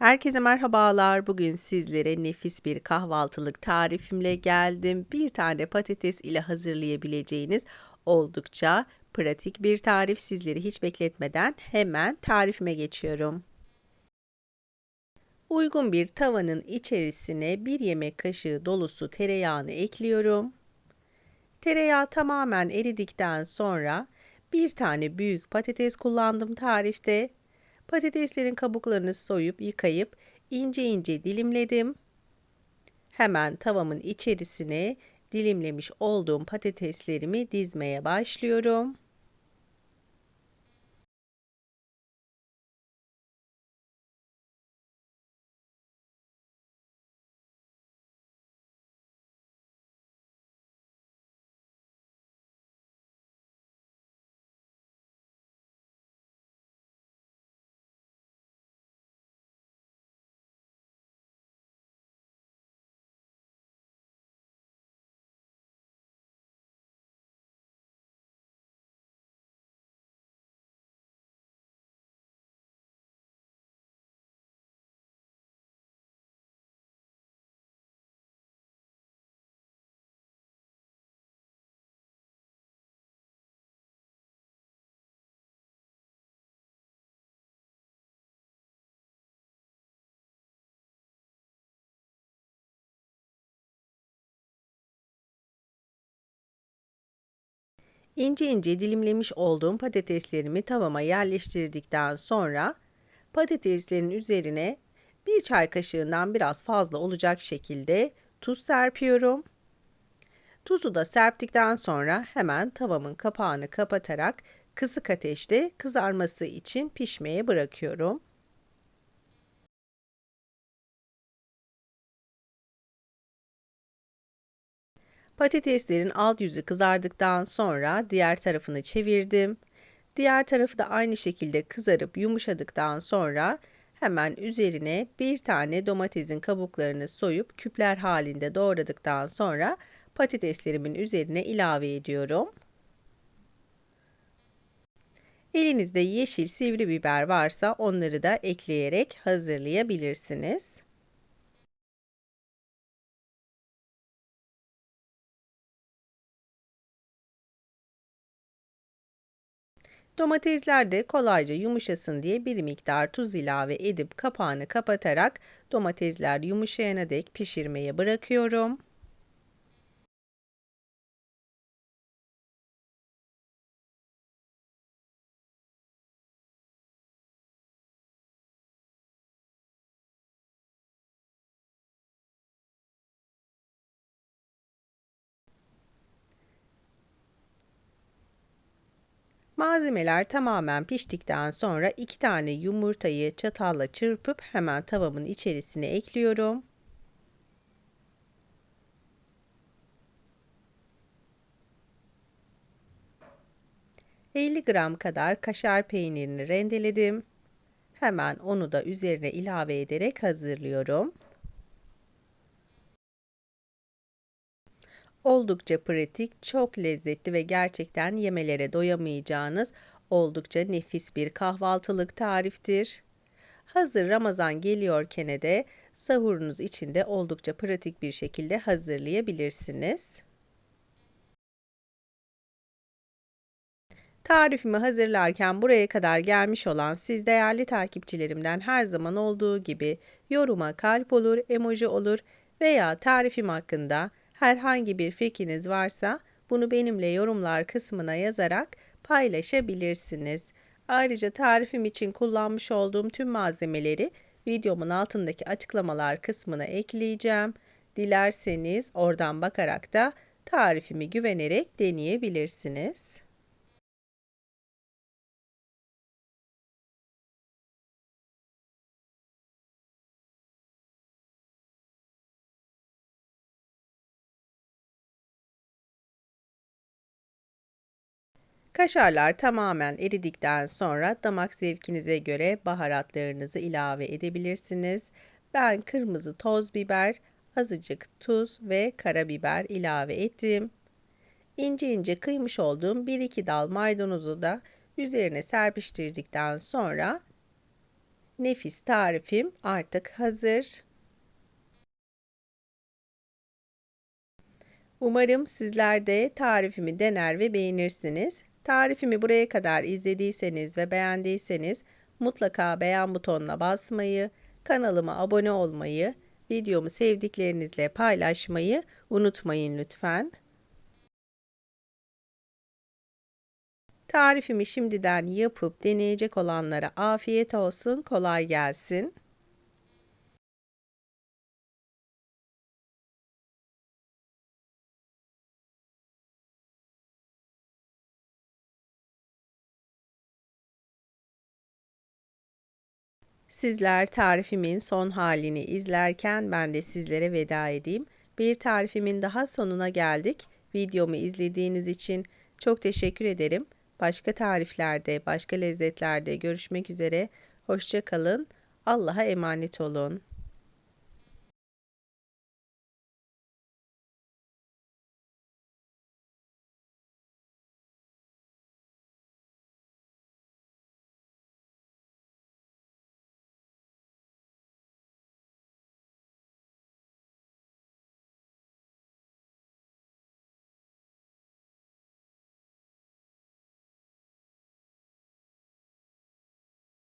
Herkese merhabalar. Bugün sizlere nefis bir kahvaltılık tarifimle geldim. Bir tane patates ile hazırlayabileceğiniz oldukça pratik bir tarif. Sizleri hiç bekletmeden hemen tarifime geçiyorum. Uygun bir tavanın içerisine bir yemek kaşığı dolusu tereyağını ekliyorum. Tereyağı tamamen eridikten sonra bir tane büyük patates kullandım tarifte. Patateslerin kabuklarını soyup yıkayıp ince ince dilimledim. Hemen tavamın içerisine dilimlemiş olduğum patateslerimi dizmeye başlıyorum. İnce ince dilimlemiş olduğum patateslerimi tavama yerleştirdikten sonra patateslerin üzerine bir çay kaşığından biraz fazla olacak şekilde tuz serpiyorum. Tuzu da serptikten sonra hemen tavamın kapağını kapatarak kısık ateşte kızarması için pişmeye bırakıyorum. Patateslerin alt yüzü kızardıktan sonra diğer tarafını çevirdim. Diğer tarafı da aynı şekilde kızarıp yumuşadıktan sonra hemen üzerine bir tane domatesin kabuklarını soyup küpler halinde doğradıktan sonra patateslerimin üzerine ilave ediyorum. Elinizde yeşil sivri biber varsa onları da ekleyerek hazırlayabilirsiniz. Domatesler de kolayca yumuşasın diye bir miktar tuz ilave edip kapağını kapatarak domatesler yumuşayana dek pişirmeye bırakıyorum. Malzemeler tamamen piştikten sonra iki tane yumurtayı çatalla çırpıp hemen tavamın içerisine ekliyorum. ...50 gram kadar kaşar peynirini rendeledim. Hemen onu da üzerine ilave ederek hazırlıyorum. Oldukça pratik, çok lezzetli ve gerçekten yemelere doyamayacağınız oldukça nefis bir kahvaltılık tariftir. Hazır Ramazan geliyorken de sahurunuz için de oldukça pratik bir şekilde hazırlayabilirsiniz. Tarifimi hazırlarken buraya kadar gelmiş olan siz değerli takipçilerimden her zaman olduğu gibi yoruma kalp olur, emoji olur veya tarifim hakkında Herhangi bir fikriniz varsa bunu benimle yorumlar kısmına yazarak paylaşabilirsiniz. Ayrıca tarifim için kullanmış olduğum tüm malzemeleri videomun altındaki açıklamalar kısmına ekleyeceğim. Dilerseniz oradan bakarak da tarifimi güvenerek deneyebilirsiniz. Kaşarlar tamamen eridikten sonra damak zevkinize göre baharatlarınızı ilave edebilirsiniz. Ben kırmızı toz biber, azıcık tuz ve karabiber ilave ettim. İnce ince kıymış olduğum 1-2 dal maydanozu da üzerine serpiştirdikten sonra Nefis tarifim artık hazır. Umarım sizler de tarifimi dener ve beğenirsiniz. Tarifimi buraya kadar izlediyseniz ve beğendiyseniz mutlaka beğen butonuna basmayı, kanalıma abone olmayı, videomu sevdiklerinizle paylaşmayı unutmayın lütfen. Tarifimi şimdiden yapıp deneyecek olanlara afiyet olsun, kolay gelsin. Sizler tarifimin son halini izlerken ben de sizlere veda edeyim. Bir tarifimin daha sonuna geldik. Videomu izlediğiniz için çok teşekkür ederim. Başka tariflerde, başka lezzetlerde görüşmek üzere. Hoşça kalın. Allah'a emanet olun.